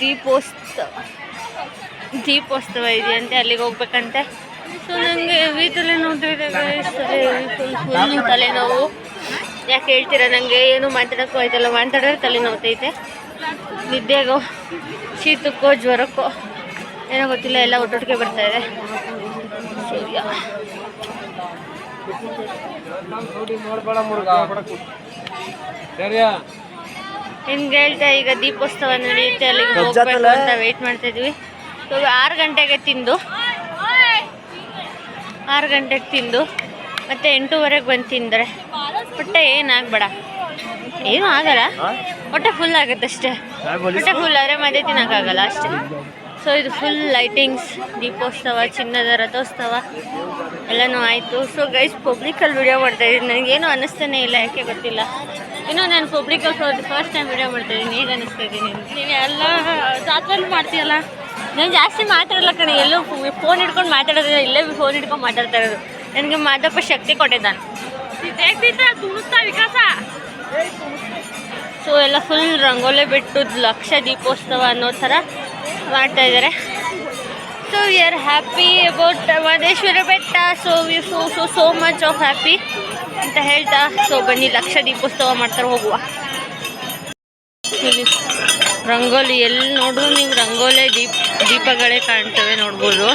ದೀಪೋತ್ಸವ. ದೀಪೋತ್ಸವ ಇದೆಯಂತೆ ಅಲ್ಲಿಗೆ ಹೋಗ್ಬೇಕಂತೆ. ಸೊ ನನಗೆ ಹೆವಿ ತಲೆ ಫುಲ್ ತಲೆನೋವು. ಯಾಕೆ ಹೇಳ್ತೀರಾ ನನಗೆ ಏನು ಮಾತಾಡೋಕ್ಕೂ ಆಯ್ತಲ್ಲ ತಲೆನೋವು ತಲೆನೋವ್ತೈತೆ ನಿದ್ದೆಗೋ, ಶೀತಕ್ಕೋ, ಜ್ವರಕ್ಕೋ, ಏನೋ ಗೊತ್ತಿಲ್ಲ, ಎಲ್ಲ ಒಟ್ಟೊಟ್ಟಿಗೆ ಬರ್ತಾ ಇದೆ. ಸರಿಯಾ. ನಿಮ್ಗೆ ಹೇಳ್ತಾ ಈಗ ದೀಪೋತ್ಸವ ನಡೆಯುತ್ತೆ ಅಲ್ಲಿಗೆ ಹೋಗ್ಬೇಕು ಅಂತ ವೆಯ್ಟ್ ಮಾಡ್ತಾ ಇದ್ವಿ. ಸೊ ಆರು ಗಂಟೆಗೆ ತಿಂದು. ಆರು ಗಂಟೆಗೆ ತಿಂದು. ಮತ್ತೆ ಎಂಟೂವರೆಗೆ ಬಂದು ತಿಂದರೆ. ಹೊಟ್ಟೆ ಏನಾಗಬೇಡ ಏನು ಆಗಲ್ಲ. ಹೊಟ್ಟೆ ಫುಲ್ ಆಗುತ್ತೆ ಅಷ್ಟೇ. ಹೊಟ್ಟೆ ಫುಲ್ ಆದರೆ ಮದುವೆ ತಿನ್ನೋಕ್ಕಾಗಲ್ಲ ಅಷ್ಟೇ. ಸೊ ಇದು ಫುಲ್ ಲೈಟಿಂಗ್ಸ್ ದೀಪೋತ್ಸವ ಚಿನ್ನದ ರಥೋತ್ಸವ ಎಲ್ಲನೂ ಆಯಿತು. ಸೊ ಗೈಸ್ ಪಬ್ಲಿಕಲ್ಲಿ ವೀಡಿಯೋ ಮಾಡ್ತಾಯಿದ್ದೀನಿ ನನಗೇನು ಅನ್ನಿಸ್ತಾನೆ ಇಲ್ಲ ಯಾಕೆ ಗೊತ್ತಿಲ್ಲ. ಇನ್ನೂ ನಾನು ಪಬ್ಲಿಕಲ್ಲಿ ಫಸ್ಟ್ ಟೈಮ್ ವೀಡಿಯೋ ಮಾಡ್ತಾಯಿದ್ದೀನಿ ಈಗ ಅನ್ನಿಸ್ತಾ ಇದ್ದೀನಿ. ನೀನು ಎಲ್ಲ ಜಾತ್ರೆಯಲ್ಲಿ ಮಾಡ್ತೀಯಲ್ಲ? ನಾನು ಜಾಸ್ತಿ ಮಾತಾಡಲ್ಲ ಕಣೆ. ಎಲ್ಲೂ ಫೋನ್ ಹಿಡ್ಕೊಂಡು ಮಾತಾಡೋದಿಲ್ಲ. ಇಲ್ಲೇ ಫೋನ್ ಹಿಡ್ಕೊಂಡು ಮಾತಾಡ್ತಾ ಇರೋದು. ನನಗೆ ಮಾತಾಡೋ ಶಕ್ತಿ ಕೊಟ್ಟಿದ್ದಾನೆ ವಿಕಾಸ? ಸೊ ಎಲ್ಲ ಫುಲ್ ರಂಗೋಲೆ ಬಿಟ್ಟು ಲಕ್ಷ ದೀಪೋತ್ಸವ ಅನ್ನೋ ಥರ ಮಾಡ್ತಾ ಇದ್ದಾರೆ. So we are happy about Mahadeshwara Betta. So we so so so much of happy ಅಂತ ಹೇಳ್ತಾ ಸೊ ಬನ್ನಿ, ಲಕ್ಷ ದೀಪೋತ್ಸವ ಮಾಡ್ತಾರೆ, ಹೋಗುವ. ರಂಗೋಲಿ ಎಲ್ಲಿ ನೋಡಿದ್ರು ನೀವು ರಂಗೋಲಿ ದೀಪ, ದೀಪಗಳೇ ಕಾಣ್ತವೆ ನೋಡ್ಬೋದು.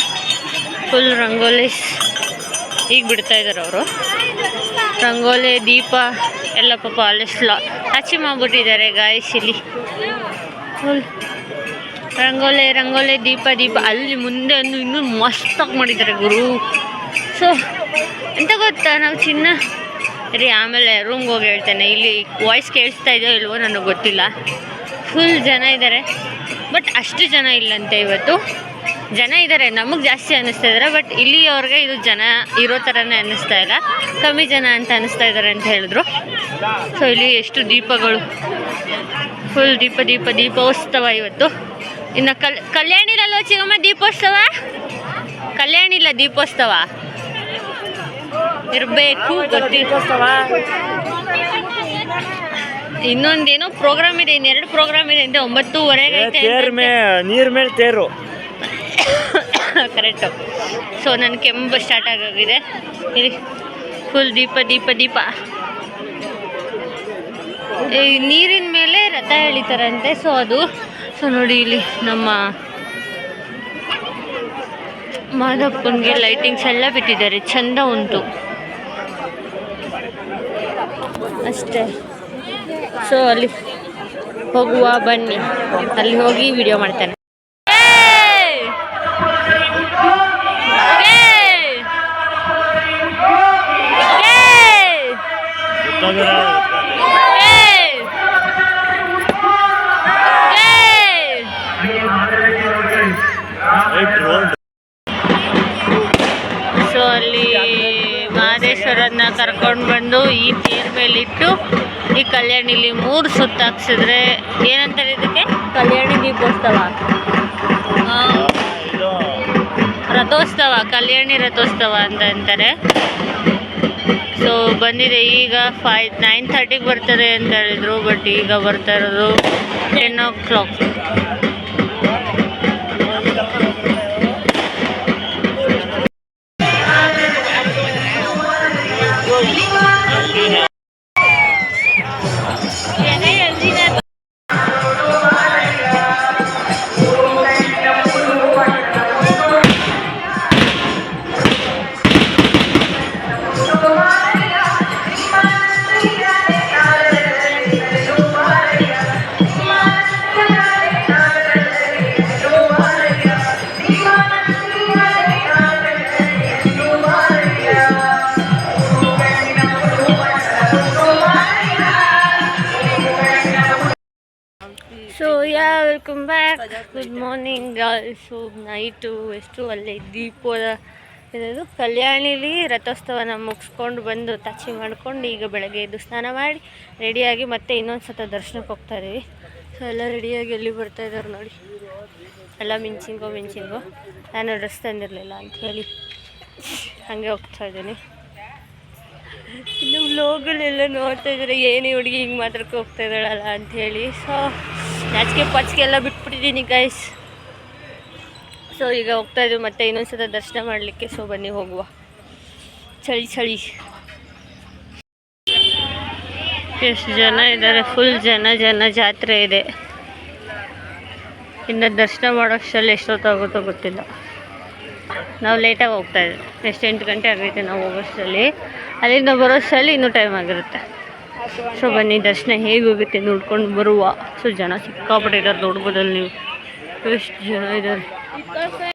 ಫುಲ್ ರಂಗೋಲಿ ಈಗ ಬಿಡ್ತಾ ಇದ್ದಾರೆ ಅವರು. ರಂಗೋಲಿ, ದೀಪ, ಎಲ್ಲ ಪಾಪ ಅಲ್ಲೇ ಸ್ಲಾ ಹಚ್ಚಿ ಮಾಡ್ಬಿಟ್ಟಿದ್ದಾರೆ ಗಾಯಸಿಲಿ ಫುಲ್ ರಂಗೋಲಿ ರಂಗೋಲಿ, ದೀಪ ದೀಪ. ಅಲ್ಲಿ ಮುಂದೆ ಒಂದು ಇನ್ನೂ ಮಸ್ತಾಗಿ ಮಾಡಿದ್ದಾರೆ ಗುರು. ಸೊ ಎಂತ ಗೊತ್ತಾ ನಾವು ಚಿನ್ನ? ರೀ, ಆಮೇಲೆ ರೂಮ್ಗೆ ಹೋಗಿ ಹೇಳ್ತೇನೆ. ಇಲ್ಲಿ ವಾಯ್ಸ್ ಕೇಳಿಸ್ತಾ ಇದೆಯೋ ಇಲ್ವೋ ನನಗೆ ಗೊತ್ತಿಲ್ಲ. ಫುಲ್ ಜನ ಇದ್ದಾರೆ ಬಟ್ ಅಷ್ಟು ಜನ ಇಲ್ಲಂತೆ ಇವತ್ತು. ಜನ ಇದ್ದಾರೆ ನಮಗೆ ಜಾಸ್ತಿ ಅನ್ನಿಸ್ತಾ ಇದ್ದಾರೆ ಬಟ್ ಇಲ್ಲಿಯವ್ರಿಗೆ ಇದು ಜನ ಇರೋ ಥರನೇ ಅನ್ನಿಸ್ತಾ ಇಲ್ಲ. ಕಮ್ಮಿ ಜನ ಅಂತ ಅನ್ನಿಸ್ತಾ ಇದ್ದಾರೆ ಅಂತ ಹೇಳಿದ್ರು. ಸೊ ಇಲ್ಲಿ ಎಷ್ಟು ದೀಪಗಳು. ಫುಲ್ ದೀಪ ದೀಪ, ದೀಪೋತ್ಸವ ಇವತ್ತು. ಇನ್ನು ಕಲ್ ಕಲ್ಯಾಣಿಲಲ್ವ ಚಿಗಮ್ಮ ದೀಪೋತ್ಸವ? ಕಲ್ಯಾಣಿ ಇಲ್ಲ ದೀಪೋತ್ಸವ. ಇರಬೇಕು ದೀಪೋತ್ಸವ ಇನ್ನೊಂದೇನೋ ಪ್ರೋಗ್ರಾಮ್ ಇದೆ ಇನ್ನೆರಡು ಪ್ರೋಗ್ರಾಮ್ ಇದೆ ಅಂತ ಒಂಬತ್ತೂವರೆಗೆ ತೇರ್ ಮೇ ನೀರ್ ಮೇಲೆ ತೇರು. ಕರೆಕ್ಟು ಸೊ ನನ್ನ ಕೆಂಪು ಸ್ಟಾರ್ಟ್ ಆಗೋಗಿದೆ. ಇಲ್ಲಿ ಫುಲ್ ದೀಪ ದೀಪ ದೀಪ. ನೀರಿನ ಮೇಲೆ ರಥ ಎಳಿತಾರಂತೆ ಸೊ ಅದು ಸೊ ನೋಡಿ ಇಲ್ಲಿ ನಮ್ಮ ಮಾದಪ್ಪನಿಗೆ ಲೈಟಿಂಗ್ಸ್ ಎಲ್ಲ ಬಿಟ್ಟಿದ್ದಾರೆ. ಚಂದ ಉಂಟು. ಅಷ್ಟೇ. ಸೊ ಅಲ್ಲಿ ಹೋಗುವ ಬನ್ನಿ. ಅಲ್ಲಿ ಹೋಗಿ ವಿಡಿಯೋ ಮಾಡ್ತೇನೆ. ಬಂದು ಈ ತೇರ್ ಮೇಲಿಟ್ಟು ಈ ಕಲ್ಯಾಣಿಲಿ ಮೂರು ಸುತ್ತು ಹಾಕ್ಸಿದ್ರೆ ಏನಂತಾರೆ ಇದಕ್ಕೆ? ಕಲ್ಯಾಣಿ ದೀಪೋತ್ಸವ. ರಥೋತ್ಸವ ಕಲ್ಯಾಣಿ ರಥೋತ್ಸವ ಅಂತ ಅಂತಾರೆ. ಸೊ ಬಂದಿದೆ ಈಗ ಫೈ ನೈನ್ ಥರ್ಟಿಗೆ ಬರ್ತಾರೆ ಅಂತ ಹೇಳಿದ್ರು ಬಟ್ ಈಗ ಬರ್ತಾ ಇರೋದು ಟೆನ್ ಓ ಕ್ಲಾಕ್ ರಥೋತ್ಸವನ ಮುಗಿಸ್ಕೊಂಡು ಬಂದು ತಚ್ಚಿ ಮಾಡ್ಕೊಂಡು ಈಗ ಬೆಳಗ್ಗೆ ಎದ್ದು ಸ್ನಾನ ಮಾಡಿ ರೆಡಿಯಾಗಿ ಮತ್ತೆ ಇನ್ನೊಂದು ಸತ ದರ್ಶನಕ್ಕೆ ಹೋಗ್ತಾ ಇದ್ದೀವಿ. ಸೊ ಎಲ್ಲ ರೆಡಿಯಾಗಿ ಎಲ್ಲಿ ಬರ್ತಾ ಇದ್ದಾರೆ ನೋಡಿ. ಎಲ್ಲ ಮಿಂಚಿಂಗೋ ಮಿಂಚಿಂಗೋ. ನಾನು ಡ್ರೆಸ್ ತಂದಿರಲಿಲ್ಲ ಅಂತ ಹೇಳಿ ಹಾಗೆ ಹೋಗ್ತಾ ಇದ್ದೀನಿ. ಇನ್ನು ವ್ಲೋಗಲ್ಲೆಲ್ಲ ನೋಡ್ತಾ ಇದ್ದಾರೆ ಏನೇ ಹುಡುಗಿ ಹಿಂಗೆ ಮಾತ್ರಕ್ಕೆ ಹೋಗ್ತಾ ಇದ್ದಾಳಲ್ಲ ಅಂತ ಹೇಳಿ. ಸೊ ನಾಚಿಕೆ ಪಚ್ಕೆ ಎಲ್ಲ ಬಿಟ್ಬಿಟ್ಟಿದ್ದೀನಿ ಗೈಸ್ ಸೊ ಈಗ ಹೋಗ್ತಾ ಇದ್ದೀವಿ, ಮತ್ತೆ ಇನ್ನೊಂದ್ಸಲ ದರ್ಶನ ಮಾಡಲಿಕ್ಕೆ. ಸೊ ಬನ್ನಿ, ಹೋಗುವ. ಚಳಿ ಚಳಿ. ಎಷ್ಟು ಜನ ಇದ್ದಾರೆ ಫುಲ್ ಜನ ಜನ ಜಾತ್ರೆ ಇದೆ. ಇನ್ನು ದರ್ಶನ ಮಾಡೋಷ್ಟಲ್ಲಿ ಎಷ್ಟೊತ್ತಾಗುತ್ತೋ ಗೊತ್ತಿಲ್ಲ. ನಾವು ಲೇಟಾಗಿ ಹೋಗ್ತಾ ಇದ್ದೀವಿ ಎಷ್ಟು ಎಂಟು ಗಂಟೆ ಆಗೈತೆ ನಾವು ಹೋಗೋಷ್ಟರಲ್ಲಿ. ಅಲ್ಲಿಂದ ಬರೋಷ್ಟರಲ್ಲಿ ಇನ್ನೂ ಟೈಮ್ ಆಗಿರುತ್ತೆ. ಸೊ ಬನ್ನಿ, ದರ್ಶನ ಹೇಗೆ ಹೋಗುತ್ತೆ ನೋಡ್ಕೊಂಡು ಬರುವ. ಸೊ ಜನ ಸಿಕ್ಕಾಪಟ್ಟೆ ಇದ್ದಾರೆ ನೀವು. ಎಷ್ಟು ಜನ ಇದ್ದಾರೆ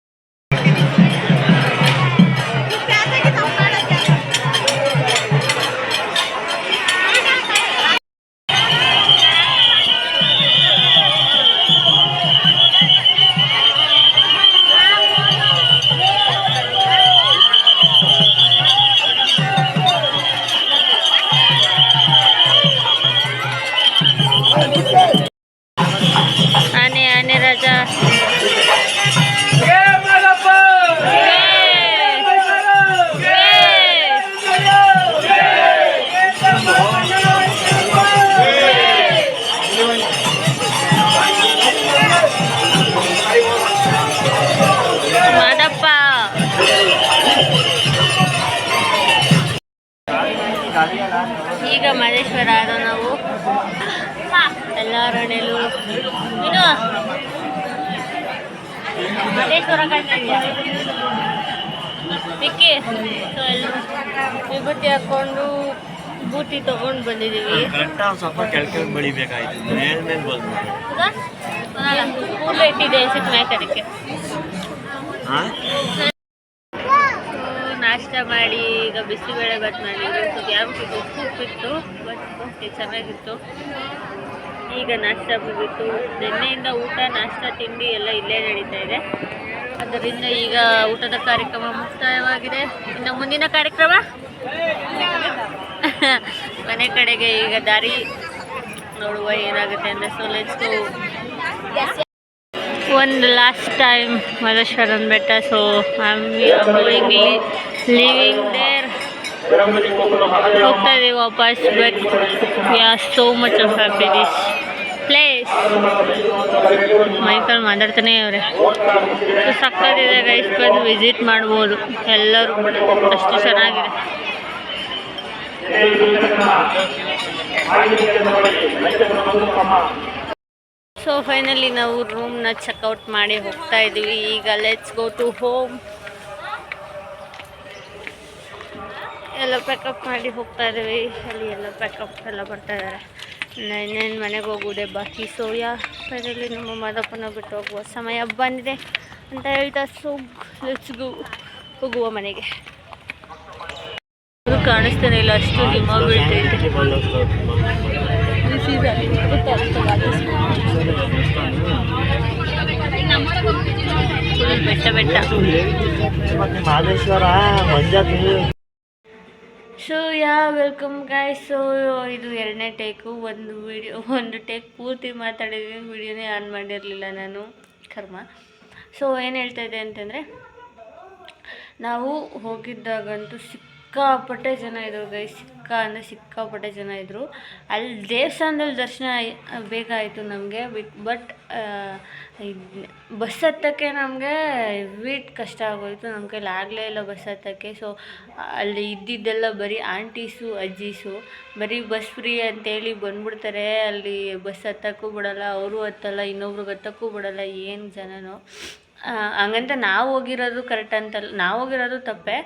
ಎಲ್ಲರೂ ವಿಭೂತಿ ಹಾಕ್ಕೊಂಡು ಬೂಟಿ ತೊಗೊಂಡು ಬಂದಿದ್ದೀವಿ ಕರೆಕ್ಟಾಗಿ ಸ್ವಲ್ಪ ಕೆಳಗೆ ಬೆಳಿಬೇಕಾಯ್ತು. ಮೇಲ್ ಮೇಲೆ ಬಂದು ಕೂದಲು ಇಟ್ಟಿದೆ ಅನ್ಸುತ್ತೆ ಮಾತಾಡಕ್ಕೆ ಹಾಂ ನಾಷ್ಟ ಮಾಡಿ ಈಗ ಬಿಸಿಬೇಳೆ ಬಾತ್ ಯಾವ ಉಪ್ಪು ಉಪ್ಪಿತ್ತು ಬಟ್ ಓಕೆ ಚೆನ್ನಾಗಿತ್ತು. ಈಗ ನಾಷ್ಟ ಮುಗೀತು. ನಿನ್ನೆಯಿಂದ ಊಟ, ನಾಷ್ಟ, ತಿಂಡಿ ಎಲ್ಲ ಇಲ್ಲೇ ನಡೀತಾ ಇದೆ. ಅದರಿಂದ ಈಗ ಊಟದ ಕಾರ್ಯಕ್ರಮ ಮುಕ್ತಾಯವಾಗಿದೆ. ಇನ್ನು ಮುಂದಿನ ಕಾರ್ಯಕ್ರಮ? ಮನೆ ಕಡೆಗೆ ಈಗ ದಾರಿ ನೋಡುವ ಏನಾಗುತ್ತೆ ಅಂತ. ಸೊ ಲೆಟ್ಸ್ ಒಂದು last time Malleshwaran Betta so I am living there ಹೋಗ್ತಾ ಇದೀವಿ ವಾಪಸ್ but we so much of happy this place Michael ಮಾತಾಡ್ತಾನೆ ಅವ್ರೆ ಸಕ್ಕತ್ತಿದೆ ಗೈಸ್ ಬಂದು ವಿಸಿಟ್ ಮಾಡ್ಬೋದು. ಎಲ್ಲರೂ ಅಷ್ಟು ಚೆನ್ನಾಗಿದೆ. ಸೊ ಫೈನಲಿ ನಾವು ರೂಮ್ನ ಚೆಕ್ಔಟ್ ಮಾಡಿ ಹೋಗ್ತಾ ಇದ್ದೀವಿ. ಈಗ ಲೆಟ್ಸ್ ಗೋ ಟು ಹೋಮ್ ಎಲ್ಲ ಪ್ಯಾಕಪ್ ಮಾಡಿ ಹೋಗ್ತಾ ಇದ್ದೀವಿ. ಅಲ್ಲಿ ಎಲ್ಲ ಪ್ಯಾಕಪ್ ಎಲ್ಲ ಬರ್ತಾ ಇದ್ದಾರೆ ಇನ್ನೇನು ಮನೆಗೆ ಹೋಗೋದೆ ಬಾಕಿ ಸೊ ಯಾ ಫೈನಲಿ ನಮ್ಮ ಮಾದಪ್ಪನ ಬಿಟ್ಟು ಹೋಗುವ ಸಮಯ ಬಂದಿದೆ ಅಂತ ಹೇಳ್ತಾ ಸೊ ಹೋಗುವ ಮನೆಗೆ. ಕಾಣಿಸ್ತಾನೆ ಇಲ್ಲ ಅಷ್ಟು ಹಿಮ ಬೀಳ್ತೈತೆ ಬೆಟ್ಟ ಬೆಟ್ಟ. Mahadeshwara ಮಂಜಾತಿ so ya welcome guys so ಇದು ಎರಡನೇ ಟೇಕು ಒಂದು ವಿಡಿಯೋ ಒಂದು ಟೇಕ್ ಪೂರ್ತಿ ಮಾತಾಡಿದ್ದೀನಿ ವಿಡಿಯೋನೇ ಆನ್ ಮಾಡಿರಲಿಲ್ಲ ನಾನು, ಕರ್ಮ. ಸೊ ಏನು ಹೇಳ್ತಾ ಇದೆ ಅಂತಂದರೆ, ನಾವು ಹೋಗಿದ್ದಾಗಂತೂ ಸಿಕ್ಕಾಪಟ್ಟೆ ಜನ ಇದ್ದರು ಗೈ ಸಿಕ್ಕ ಅಂದರೆ ಸಿಕ್ಕಾಪಟ್ಟೆ ಜನ ಇದ್ದರು ಅಲ್ಲಿ ದೇವಸ್ಥಾನದಲ್ಲಿ ದರ್ಶನ ಬೇಕಾಯಿತು ನಮಗೆ. ಬಟ್ ಬಸ್ ಹತ್ತಕ್ಕೆ ನಮಗೆ ವೀಟ್ ಕಷ್ಟ ಆಗೋಯಿತು. ನಮ್ಮ ಕೈಲಿ ಆಗಲೇ ಇಲ್ಲ ಬಸ್ ಹತ್ತಕ್ಕೆ. ಸೊ ಅಲ್ಲಿ ಇದ್ದಿದ್ದೆಲ್ಲ ಬರೀ ಆಂಟೀಸು, ಅಜ್ಜಿಸು. ಬರೀ ಬಸ್ ಫ್ರೀ ಅಂತೇಳಿ ಬಂದ್ಬಿಡ್ತಾರೆ. ಅಲ್ಲಿ ಬಸ್ ಹತ್ತಕ್ಕೂ ಬಿಡಲ್ಲ, ಅವರು ಹತ್ತಲ್ಲ, ಇನ್ನೊಬ್ರಿಗೆ ಹತ್ತಕ್ಕೂ ಬಿಡಲ್ಲ, ಏನು ಜನನೋ. ಹಂಗಂತ ನಾವು ಹೋಗಿರೋದು ಕರೆಕ್ಟ್ ಅಂತಲ್ಲ, ನಾವು ಹೋಗಿರೋದು ತಪ್ಪೇ.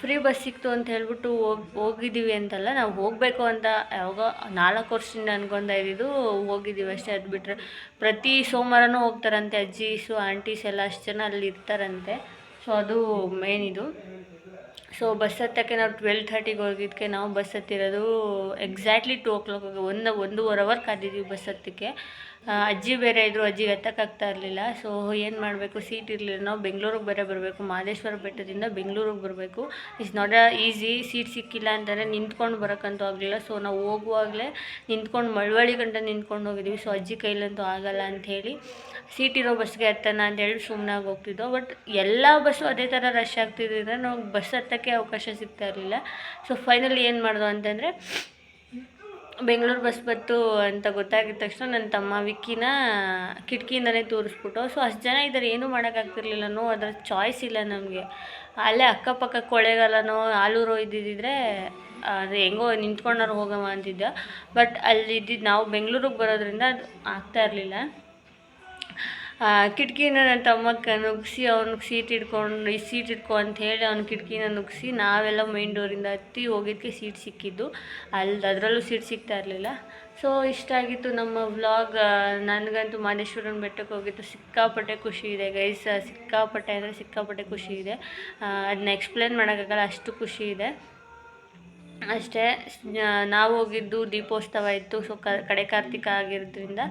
ಫ್ರೀ ಬಸ್ ಸಿಕ್ತು ಅಂತ ಹೇಳ್ಬಿಟ್ಟು ಹೋಗಿ ಹೋಗಿದ್ದೀವಿ ಅಂತಲ್ಲ, ನಾವು ಹೋಗಬೇಕು ಅಂತ ಯಾವಾಗ ನಾಲ್ಕು ವರ್ಷದಿಂದ ಅನ್ಕೊಂಡ ಇದ್ದಿದ್ದು ಹೋಗಿದ್ದೀವಿ ಅಷ್ಟೇ ಅದು ಬಿಟ್ಟರೆ ಪ್ರತಿ ಸೋಮವಾರನೂ ಹೋಗ್ತಾರಂತೆ ಅಜ್ಜೀಸು ಆಂಟೀಸ್ ಎಲ್ಲ ಅಷ್ಟು ಜನ ಅಲ್ಲಿ ಇರ್ತಾರಂತೆ ಸೊ ಅದು ಮೇನ್ ಇದು. ಸೊ ಬಸ್ ಹತ್ತಕ್ಕೆ ನಾವು ಟ್ವೆಲ್ ತರ್ಟಿಗೆ ಹೋಗಿದ್ದಕ್ಕೆ ನಾವು ಬಸ್ ಹತ್ತಿರೋದು ಎಕ್ಸಾಕ್ಟ್ಲಿ ಟು ಓ ಕ್ಲಾಕ್ ಒಂದು, ಒಂದೂವರೆ ಅವರ್ ಕಾದಿದ್ದೀವಿ ಬಸ್ ಹತ್ತಕ್ಕೆ. ಅಜ್ಜಿ ಬೇರೆ ಇದ್ದರು ಅಜ್ಜಿಗೆ ಹತ್ತಕ್ಕಾಗ್ತಾ ಇರಲಿಲ್ಲ. ಸೊ ಏನು ಮಾಡಬೇಕು? ಸೀಟ್ ಇರಲಿಲ್ಲ. ನಾವು ಬೆಂಗಳೂರಿಗೆ ಬೇರೆ ಬರಬೇಕು. ಮಹದೇಶ್ವರ ಬೆಟ್ಟದಿಂದ ಬೆಂಗಳೂರಿಗೆ ಬರಬೇಕು. It's not a easy seat ಸಿಕ್ಕಿಲ್ಲ ಅಂತಂದರೆ ನಿಂತ್ಕೊಂಡು ಬರೋಕ್ಕಂತೂ ಆಗಲಿಲ್ಲ. ಸೊ ನಾವು ಹೋಗುವಾಗಲೇ ನಿಂತ್ಕೊಂಡು ಮಳವಳ್ಳಿ ಗಂಟ ನಿಂತ್ಕೊಂಡು ಹೋಗಿದ್ದೀವಿ. ಸೊ ಅಜ್ಜಿ ಕೈಲಂತೂ ಆಗಲ್ಲ ಅಂಥೇಳಿ ಸೀಟ್ ಇರೋ ಬಸ್ಗೆ ಅಂತ ಅಂತೇಳಿ ಸುಮ್ಮನಾಗಿ ಹೋಗ್ತಿದ್ದೋ. ಬಟ್ ಎಲ್ಲ ಬಸ್ಸು ಅದೇ ಥರ ರಶ್ ಆಗ್ತಿದ್ದರಿಂದ ನಾವು ಬಸ್ ಹತ್ತಕ್ಕೆ ಅವಕಾಶ ಸಿಗ್ತಾ ಇರಲಿಲ್ಲ. ಸೊ ಫೈನಲಿ ಏನು ಮಾಡ್ದು ಅಂತಂದರೆ, ಬೆಂಗಳೂರು ಬಸ್ ಬತ್ತು ಅಂತ ಗೊತ್ತಾಗಿದ ತಕ್ಷಣ ನನ್ನ ತಮ್ಮ ವಿಕ್ಕಿನ ಕಿಟಕಿಯಿಂದನೇ ತೋರಿಸ್ಬಿಟ್ಟು ಸೊ ಅಷ್ಟು ಜನ ಇದ್ದಾರೆ ಏನೂ ಮಾಡೋಕ್ಕಾಗ್ತಿರ್ಲಿಲ್ಲ ನೋ ಅದರ ಚಾಯ್ಸ್ ಇಲ್ಲ ನಮಗೆ. ಅಲ್ಲೇ ಅಕ್ಕಪಕ್ಕ ಕೊಳೆಗಾಲನೋ, ಆಲೂರು ಇದ್ದಿದ್ದರೆ ಅದು ಹೆಂಗೋ ನಿಂತ್ಕೊಂಡವ್ರು ಹೋಗಮ್ಮ ಅಂತಿದ್ದ. ಬಟ್ ಅಲ್ಲಿ ಇದ್ದಿದ್ದು ನಾವು ಬೆಂಗಳೂರಿಗೆ ಬರೋದ್ರಿಂದ ಅದು ಆಗ್ತಾ ಇರಲಿಲ್ಲ. ಕಿಟಕಿನ ನನ್ನ ತಮ್ಮಕ್ಕ ನುಗ್ಸಿ ಅವ್ನಿಗೆ ಸೀಟ್ ಹಿಡ್ಕೊಂಡು, ಈ ಸೀಟ್ ಹಿಡ್ಕೊ ಅಂತ ಹೇಳಿ ಅವ್ನ ಕಿಟಕಿನ ನುಗ್ಸಿ ನಾವೆಲ್ಲ ಮೈನ್ ಡೋರಿಂದ ಹತ್ತಿ ಹೋಗಿದ್ದಕ್ಕೆ ಸೀಟ್ ಸಿಕ್ಕಿದ್ದು. ಅಲ್ಲಿ ಅದರಲ್ಲೂ ಸೀಟ್ ಸಿಗ್ತಾ ಇರಲಿಲ್ಲ. ಸೊ ಇಷ್ಟ ಆಗಿತ್ತು ನಮ್ಮ ವ್ಲಾಗ್ ನನಗಂತೂ ಮಾನೇಶ್ವರನ ಬೆಟ್ಟಕ್ಕೆ ಹೋಗಿದ್ದು ಸಿಕ್ಕಾಪಟ್ಟೆ ಖುಷಿ ಇದೆ ಗೈಸ್ ಸಿಕ್ಕಾಪಟ್ಟೆ ಅಂದರೆ ಸಿಕ್ಕಾಪಟ್ಟೆ ಖುಷಿ ಇದೆ. ಅದನ್ನ ಎಕ್ಸ್ಪ್ಲೇನ್ ಮಾಡೋಕ್ಕಾಗಲ್ಲ, ಅಷ್ಟು ಖುಷಿ ಇದೆ. ಅಷ್ಟೇ. ನಾವು ಹೋಗಿದ್ದು ದೀಪೋತ್ಸವ ಇತ್ತು. ಸೊ, ಕ, ಕಡೆ ಕಾರ್ತಿಕ ಆಗಿರೋದ್ರಿಂದ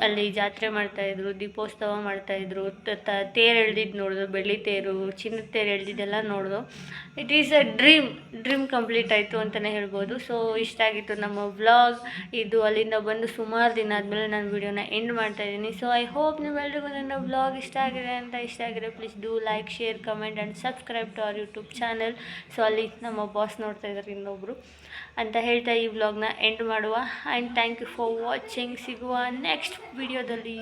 ಅಲ್ಲಿ ಜಾತ್ರೆ ಮಾಡ್ತಾಯಿದ್ರು ದೀಪೋತ್ಸವ ಮಾಡ್ತಾಯಿದ್ರು ತ- ತೇರು ಎಳ್ದಿದ್ದು ನೋಡಿದ್ರು, ಬೆಳ್ಳಿ ತೇರು, ಚಿನ್ನದ ತೇರು ಎಳ್ದಿದ್ದೆಲ್ಲ ನೋಡಿದ್ರು. It is a dream dream complete ಆಯಿತು ಅಂತಲೇ ಹೇಳ್ಬೋದು. ಸೊ ಇಷ್ಟ ಆಗಿತ್ತು ನಮ್ಮ ವ್ಲಾಗ್ ಇದು ಅಲ್ಲಿಂದ ಬಂದು ಸುಮಾರು ದಿನ ಆದಮೇಲೆ ನಾನು ವಿಡಿಯೋನ ಎಂಡ್ ಮಾಡ್ತಾಯಿದ್ದೀನಿ ಸೊ ಐ ಹೋಪ್ ನೀವೆಲ್ರಿಗೂ ನನ್ನ ವ್ಲಾಗ್ ಇಷ್ಟ ಆಗಿದೆ ಅಂತ ಇಷ್ಟ ಆಗಿದೆ please do like share comment and subscribe to our YouTube channel so ಅಲ್ಲಿ ನಮ್ಮ ಬಾಸ್ ನೋಡ್ತಾ ಇದ್ದಾರೆ ಇನ್ನೊಬ್ಬರು ಅಂತ ಹೇಳ್ತಾ ಈ ವ್ಲಾಗ್ನ ಎಂಡ್ ಮಾಡುವ. And thank you for watching ಸಿಗುವ ನೆಕ್ಸ್ಟ್ ವಿಡಿಯೋದಲ್ಲಿ